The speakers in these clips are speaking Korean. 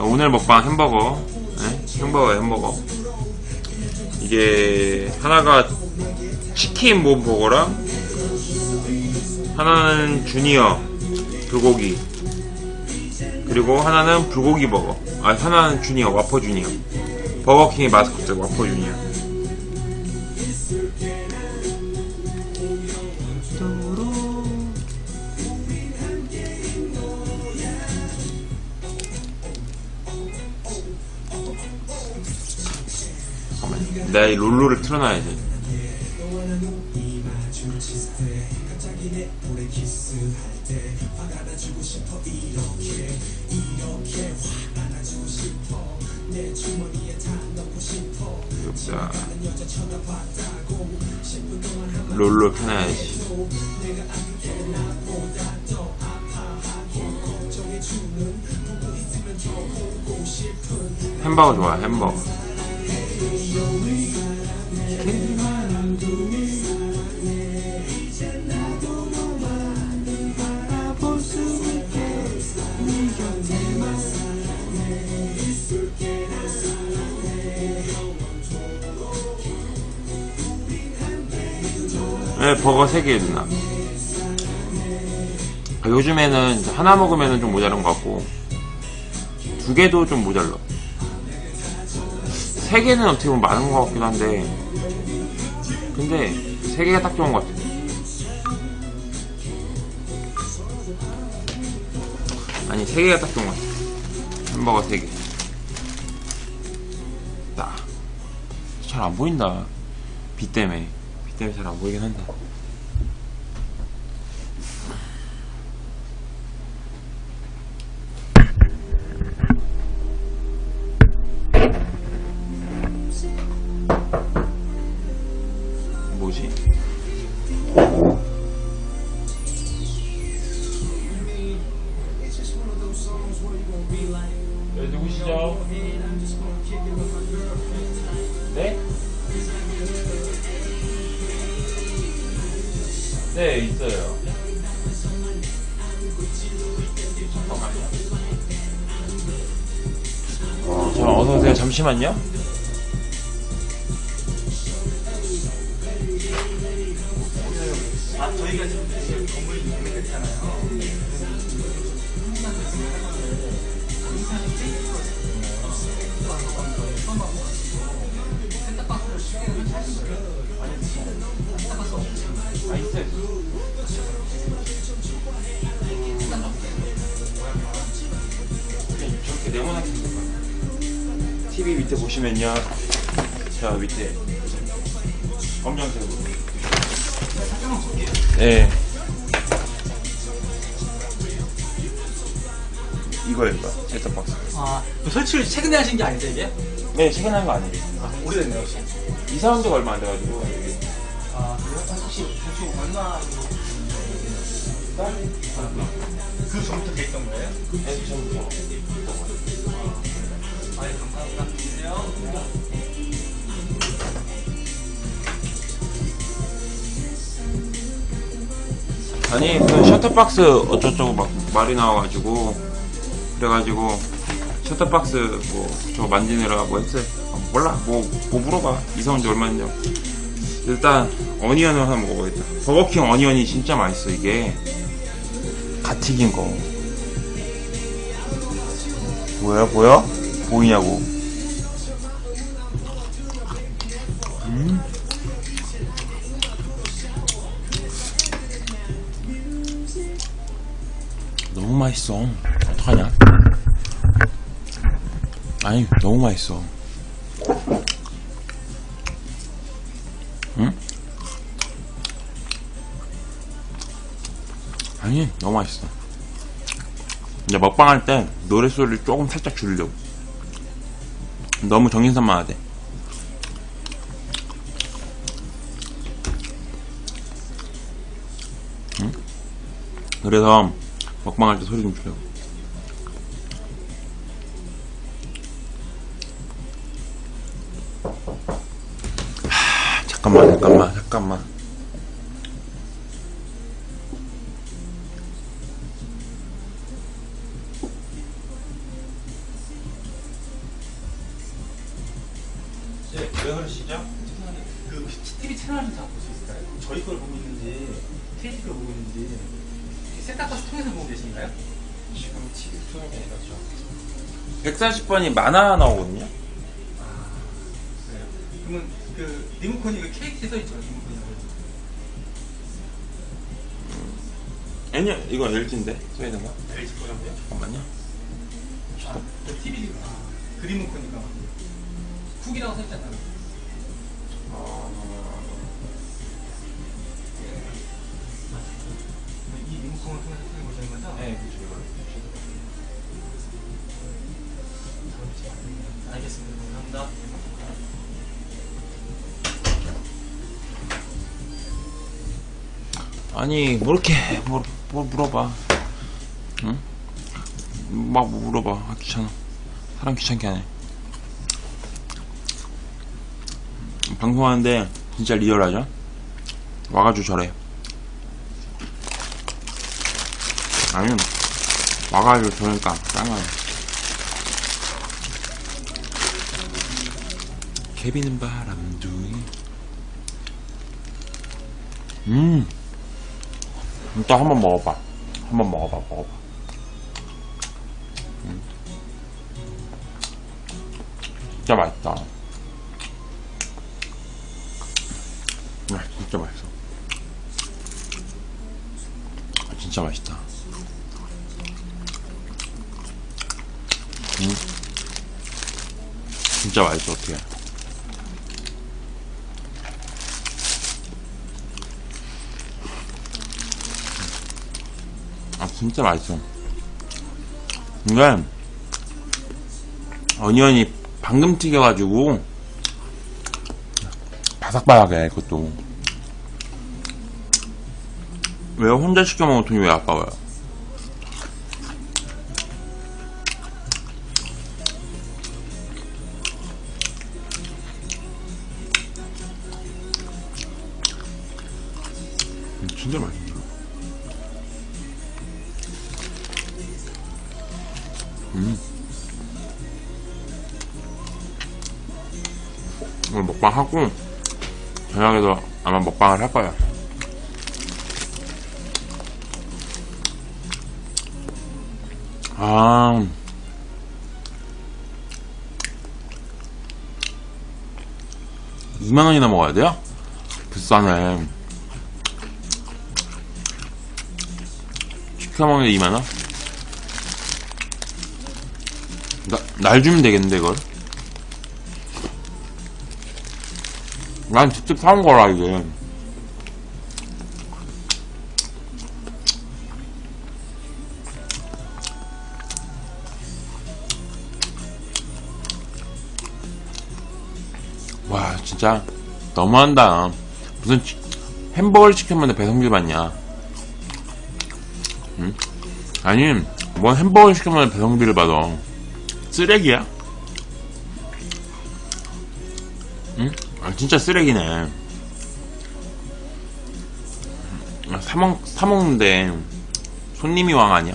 오늘 먹방 햄버거. 네? 햄버거, 햄버거. 이게 하나가 치킨 몸 버거랑 하나는 주니어 불고기 그리고 하나는 불고기 버거. 아 하나는 주니어 와퍼 주니어. 버거킹의 마스코트 와퍼 주니어. 내가 이 롤로를 틀어놔야지. 자, 롤로 켜놔야지. 햄버거 좋아, 햄버거. 네, 버거 3개 누나. 아, 요즘에는 하나 먹으면 좀 모자란 것 같고, 두 개도 좀 모자라. 세 개는 어떻게 보면 많은 것 같긴 한데, 근데 세 개가 딱 좋은 것 같아. 아니, 세 개가 딱 좋은 것 같아. 햄버거 세 개. 딱. 잘 안 보인다. 비 때문에. 비 때문에 잘 안 보이긴 한다. 자, 어서오세요. 잠시만요. TV 밑에 보시면요. 저 밑에 검정색으로. 네. 이거예요, 이거. 셋톱 박스. 아, 그 설치를 최근에 하신 게 아니죠, 이게? 네, 최근에 한 거 아니에요. 아, 오래됐네요, 혹시. 이사 온 지가 얼마 안 돼가지고. 아, 그래요? 혹시 대충 얼마 그 전부터 돼 있던 거예요? 네, 전부터. 아, 예, 감사합니다. 아니 그 셔터박스 어쩌저쩌고 막 말이 나와가지고 그래가지고 셔터박스 뭐 저거 만지느라 뭐 했어요? 어, 몰라. 뭐, 뭐 물어봐. 이사 온 지 얼마 됐냐 일단 어니언을 하나 먹어야겠다. 버거킹 어니언이 진짜 맛있어 이게. 갓 튀긴 거. 뭐야 뭐야? 보이냐고 음 너무 맛있어. 어떡하냐? 아니, 너무 맛있어. 응? 아니, 너무 맛있어. 이제 먹방 할 때 노래소리를 조금 살짝 줄이려고. 너무 정신산만하대. 그래서 먹방할 때 소리 좀 줄여. 하, 잠깐만, 잠깐만, 잠깐만. 140번이 만화 나오거든요? 아. 그러면 그 리모컨이 그 KT 써 있죠 리모컨이라고. 아니요, 이거 LG인데, 써 있는 거? LG 거라고요? 잠깐만요. 아, 그 TV 아, 그 리모컨이가 쿡이라고 써 있잖아요. 아니, 뭐 이렇게, 뭐, 뭐 물어봐. 응? 막뭐 물어봐. 아, 귀찮아. 사람 귀찮게 하네. 방송하는데 진짜 리얼하죠? 와가지고 저래. 아니면, 와가지고 저러니까 짱나네. 개비는 바람둥이. 음. 일단 한번 먹어봐. 한번 먹어봐, 먹어봐. 음. 진짜 맛있다. 아, 진짜 맛있어. 아, 진짜 맛있다. 음. 진짜 맛있어, 어떻게. 진짜 맛있어. 근데 어니언이 방금 튀겨가지고 바삭바삭해 그것도. 왜 혼자 시켜 돈이 왜 아까워요? 음, 진짜 맛있 어 오늘 먹방 하고 저녁에도 아마 먹방을 할 거야. 아. 이만 원이나 먹어야 돼요? 비싸네. 시켜 먹는 게 2만 원? 날 주면 되겠는데, 이걸? 난 직접 사온 거라, 이게. 와, 진짜, 너무한다. 무슨, 치- 햄버거를 시켰는데 배송비 받냐. 응? 아니, 뭔 햄버거를 시켰는데 배송비를 받아. 쓰레기야? 응? 아, 진짜 쓰레기네. 아, 사먹, 사먹는데, 손님이 왕 아니야?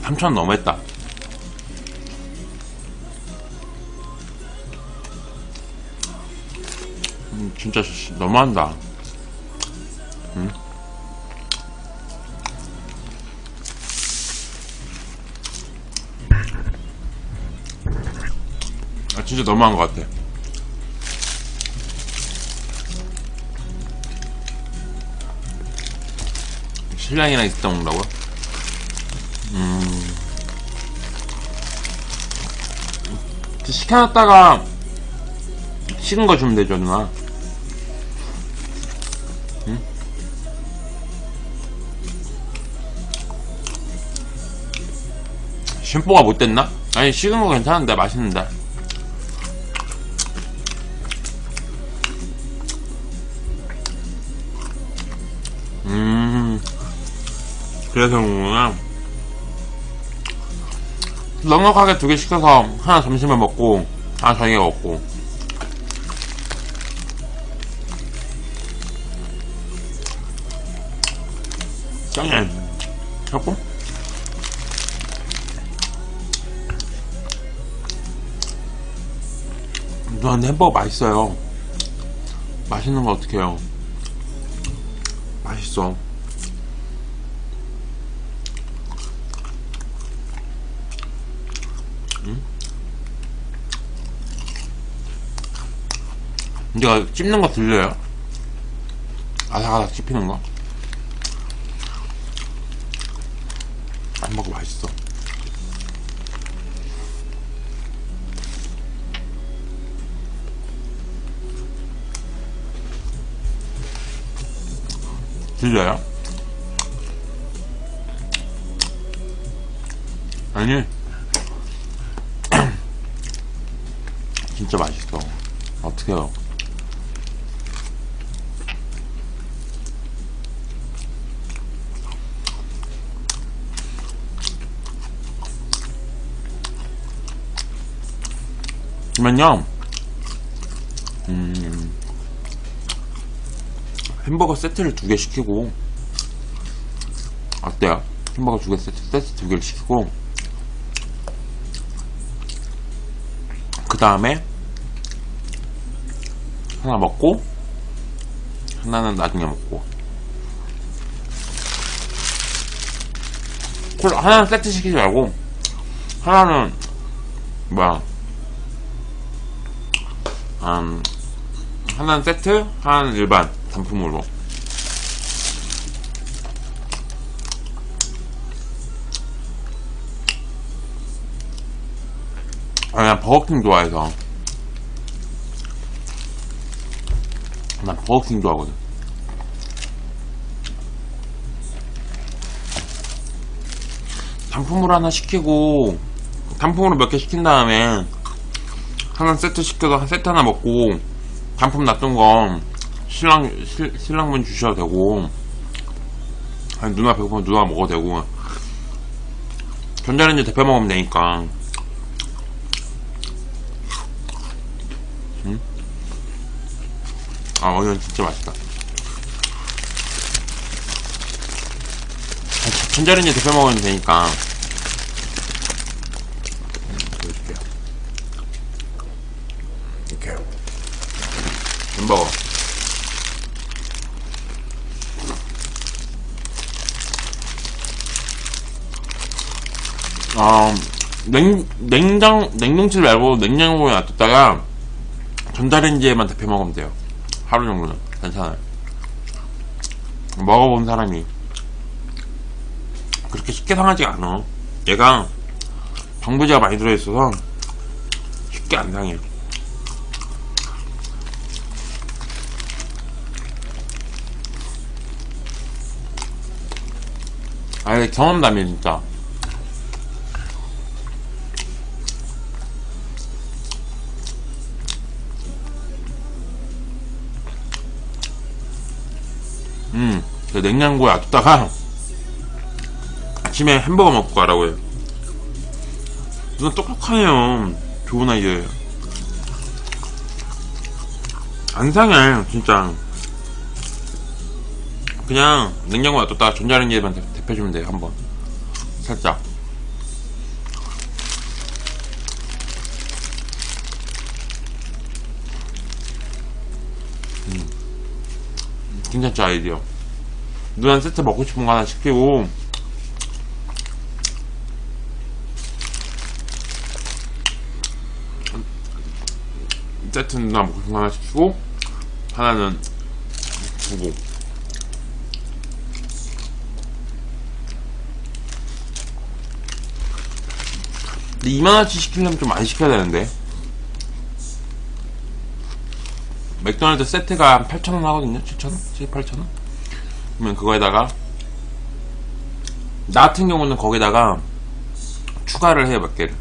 삼천 너무했다. 음, 진짜 씨, 너무한다. 응? 아, 진짜 너무한 것 같아. 신랑이랑 때 먹는다고요? 음. 시켜놨다가 식은 거 주면 되죠, 누나. 심보가 못 됐나? 아니, 식은 거 괜찮은데, 맛있는데. 음, 그래서 그런구나. 넉넉하게 두 개 시켜서 하나 점심에 먹고, 하나 저녁에 먹고. 짱해. 하고? 아, 근데 햄버거 맛있어요. 맛있는 거 어떡해요. 맛있어. 음? 근데 찝는 거 들려요? 아삭아삭 씹히는 거? 햄버거 맛있어. 들려요? 아니 진짜 맛있어. 어떡해요? 그러면요 음 햄버거 세트를 두 개 시키고 어때요? 햄버거 두 개 세트, 세트 두 개를 시키고 그 다음에 하나 먹고 하나는 나중에 먹고 콜라 하나는 세트 시키지 말고 하나는 뭐야 음, 하나는 세트 하나는 일반 단품으로 아, 난 버거킹 좋아해서. 난 버거킹 좋아하거든. 단품으로 하나 시키고 단품으로 몇 개 시킨 다음에 하나 세트 시켜서 한 세트 하나 먹고 단품 놔둔 거 신랑 실, 신랑분 주셔도 되고 아니 누나 배고프면 누나가 먹어도 되고. 전자레인지 대표 먹으면 되니까. 음? 아 이건 진짜 맛있다. 아, 전자레인지 대표 먹으면 되니까. 음, 보여줄게요. 이렇게. 햄버거 어, 냉, 냉장, 냉동실 말고 냉장고에 놔뒀다가 전자레인지에만 데펴 먹으면 돼요. 하루 정도는. 괜찮아요. 먹어본 사람이. 그렇게 쉽게 상하지가 않아. 얘가 방부제가 많이 들어있어서 쉽게 안 상해요. 아, 이게 경험담이 진짜. 음, 그 냉장고에 놔뒀다가 아침에 햄버거 먹고 가라고 해요. 누나 똑똑하네요. 좋은 아이디어예요. 안 상해, 진짜. 그냥 냉장고에 놔뒀다가 전자레인지에만 데- 데펴주면 돼요, 한번. 살짝. 음. 괜찮죠, 아이디어. 누나 세트 먹고 싶은 거 하나 시키고, 세트 누나 먹고 싶은 거 하나 시키고, 하나는 두고. 근데 2만원치 시키려면 좀 많이 시켜야 되는데. 맥도날드 세트가 한 8,000원 하거든요. 7,000원? 7, 8,000원? 그러면 그거에다가 나 같은 경우는 거기다가 추가를 해요, 몇 개를.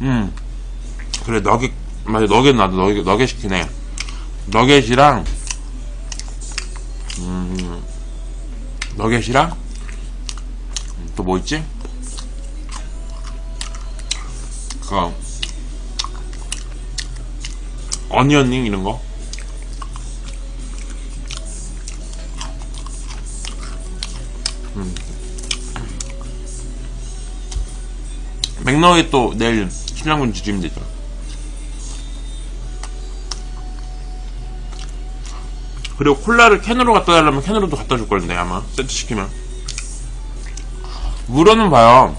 음. 그래, 너겟, 맞아, 너겟 나도 너겟, 너겟 시키네. 너겟이랑, 음, 너겟이랑, 또 뭐 있지? 그 어니언링 이런 거? 맥너겟 또 내일 신랑분 주시면 되죠. 그리고 콜라를 캔으로 갖다 달라면 캔으로도 갖다 줄 건데 아마. 세트 시키면. 물어는 봐요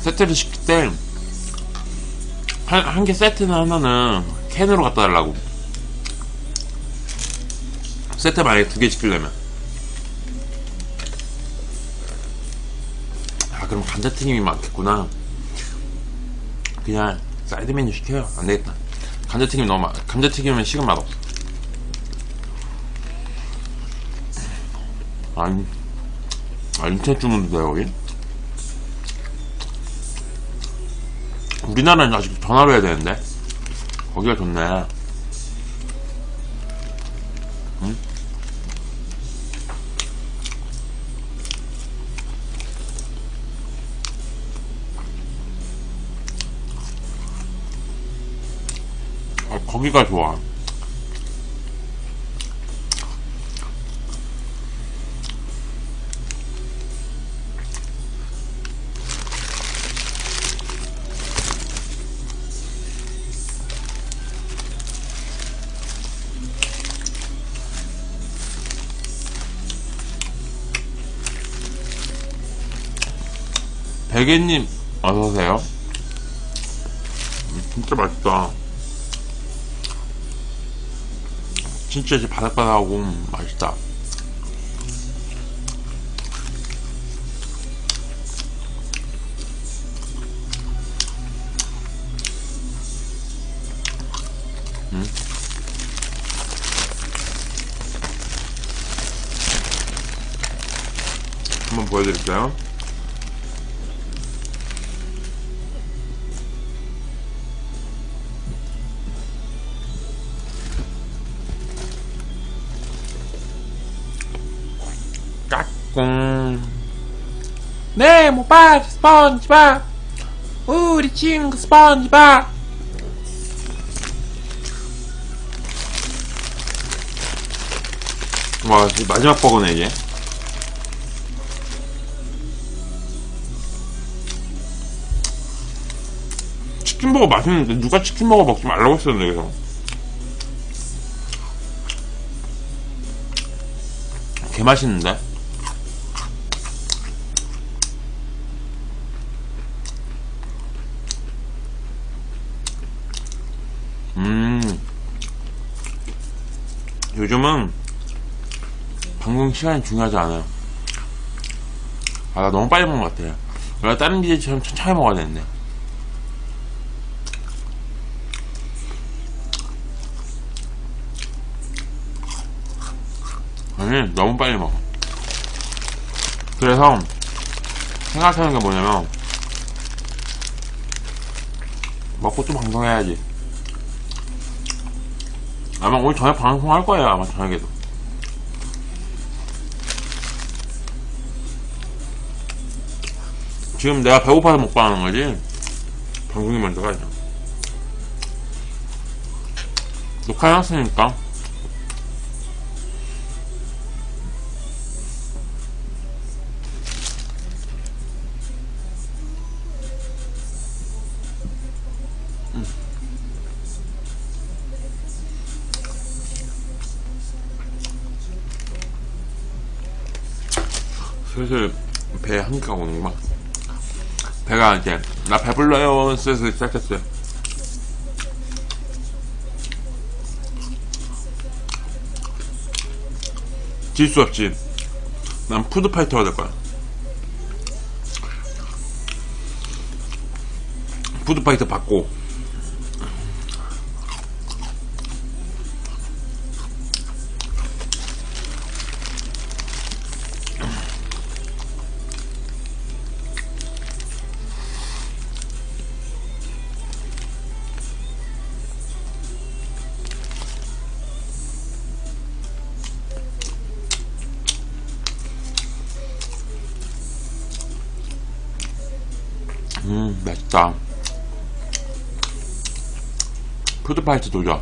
세트를 시킬 때 한, 한개 세트는 하나는 캔으로 갖다 달라고. 세트 만약에 두 개 시키려면. 아 그럼 감자튀김이 많겠구나. 그냥 사이드 메뉴 시켜요. 안되겠다. 감자튀김 너무 많 감자튀김은 식은 맛없어 아니 아 인터넷 주문도 돼요 여기? 우리나라는 아직 전화로 해야 되는데? 거기가 좋네. 응? 아, 거기가 좋아 베개님 어서오세요. 음, 진짜 맛있다. 진짜 이제 바삭바삭하고 음, 맛있다. 음. 한번 보여드릴게요 스펀지밥. 우리 친구 스펀지밥. 와 마지막 버거네 이제 치킨버거 맛있는데 누가 치킨버거 먹지 말라고 했었는데 그래서. 개 맛있는데 음 요즘은 방송 시간이 중요하지 않아요. 아 나 너무 빨리 먹은 것 같아. 원래 다른 기계처럼 천천히 먹어야 되는데. 아니 너무 빨리 먹어. 그래서 생각하는 게 뭐냐면 먹고 또 방송해야지 아마 오늘 저녁 방송할 거예요 아마 저녁에도. 지금 내가 배고파서 먹방 하는 거지? 방송이 먼저 가야죠 녹화해놨으니까 슬슬 배에 한기가 오는구만 배가 이제 나 배불러요 슬슬 시작했어요. 질 수 없지. 난 푸드파이터가 될 거야. 푸드파이터 받고 스파이스 도전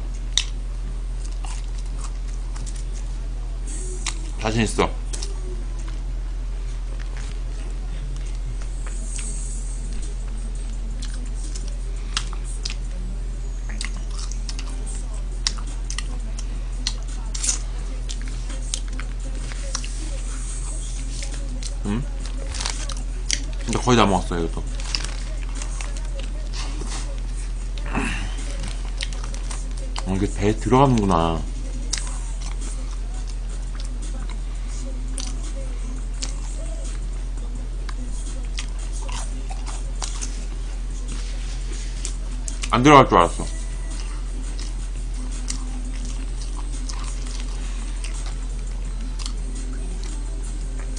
자신 있어. 음? 근데 거의 다 먹었어요 이것도. 이게 배에 들어가는구나. 안 들어갈 줄 알았어.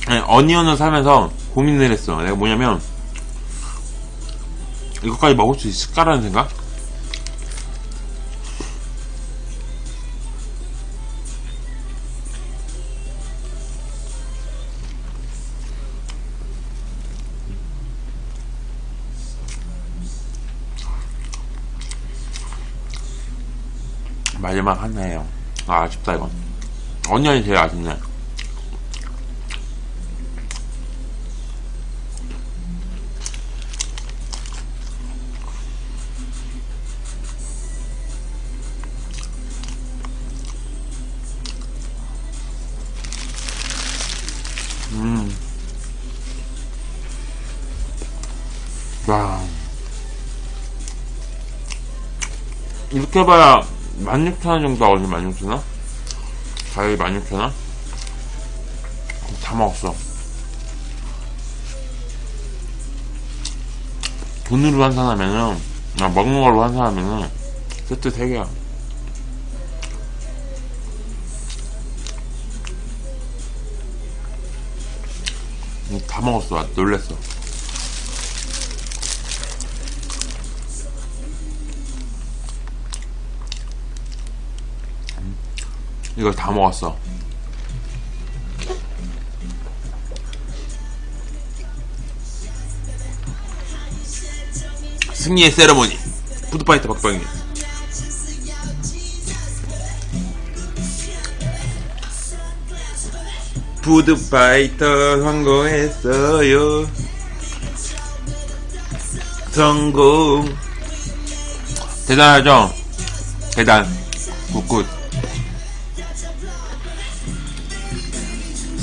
아니, 어니언을 사면서 고민을 했어. 내가 뭐냐면, 이것까지 먹을 수 있을까라는 생각? 마지막 하나예요. 아, 아쉽다, 이건. 어니언이 제일 아쉽네. 음. 와. 이렇게 해봐야 16,000원 정도 하거든요, 16,000원? 가격이 16,000원? 다 먹었어. 돈으로 환산하면은, 아, 먹는 걸로 환산하면은, 세트 3개야. 음, 다 먹었어. 아, 놀랬어. 이걸 다 먹었어. 승리의 세레모니. 푸드파이터 박방이. 푸드파이터 성공했어요. 성공. 대단하죠? 대단. 굿굿.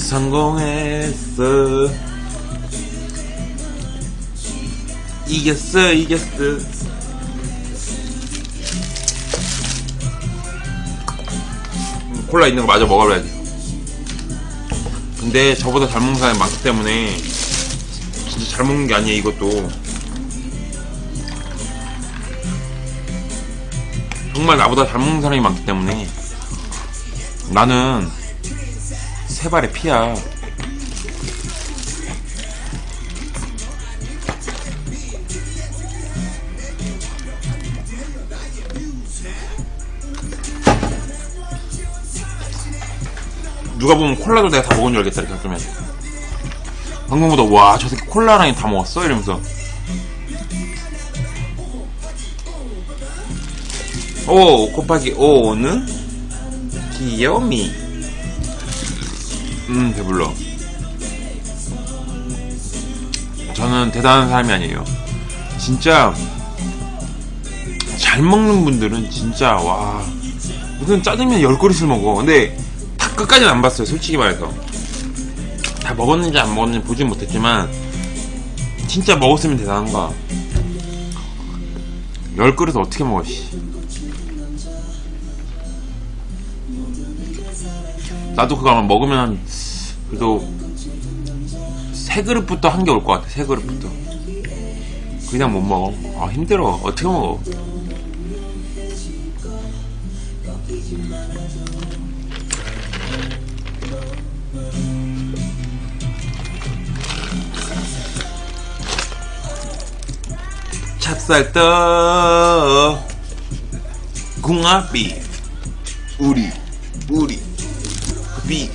성공했어. 이겼어, 이겼어. 음, 콜라 있는 거 마저 먹어봐야지. 근데 저보다 잘 먹는 사람이 많기 때문에 진짜 잘 먹는 게 아니에요 이것도 정말 나보다 잘 먹는 사람이 많기 때문에 나는 세 발의 피야. 누가 보면 콜라도 내가 다 먹은 줄 알겠다 이렇게 생각하면. 방금보다 와 저 새끼 콜라랑 다 먹었어? 이러면서. 오 곱하기 5는 귀요미 음 배불러. 저는 대단한 사람이 아니에요. 진짜 잘 먹는 분들은 진짜 와 무슨 짜장면 10그릇을 먹어. 근데 다 끝까지는 안 봤어요 솔직히 말해서. 다 먹었는지 안 먹었는지 보진 못했지만 진짜 먹었으면 대단한 거야. 10그릇 어떻게 먹어 씨 나도 그거 아마 먹으면 그래도 세 그릇부터 한 개 올 것 같아 세 그릇부터. 그냥 못 먹어. 아 힘들어. 어떻게 먹어? 찹쌀떡. 궁합비 우리 우리 비.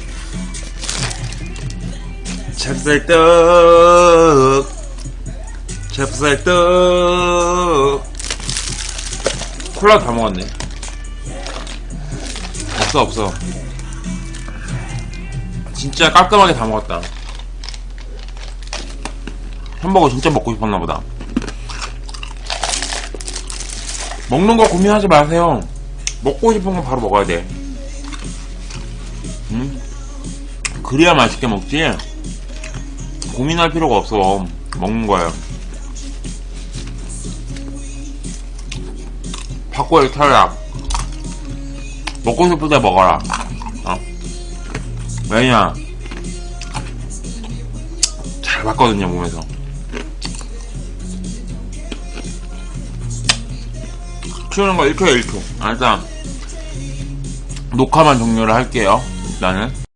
찹쌀떡. 찹쌀떡. 콜라 다 먹었네. 없어 없어. 진짜 깔끔하게 다 먹었다. 햄버거 진짜 먹고 싶었나 보다. 먹는 거 고민하지 마세요. 먹고 싶은 건 바로 먹어야 돼 그래야 맛있게 먹지 고민할 필요가 없어 먹는 거예요. 바꿔의 탈락. 먹고 싶을 때 먹어라. 어? 왜냐? 잘 봤거든요, 몸에서. 키우는 거 1초에 1초. 아, 일단, 녹화만 종료를 할게요. 일단은.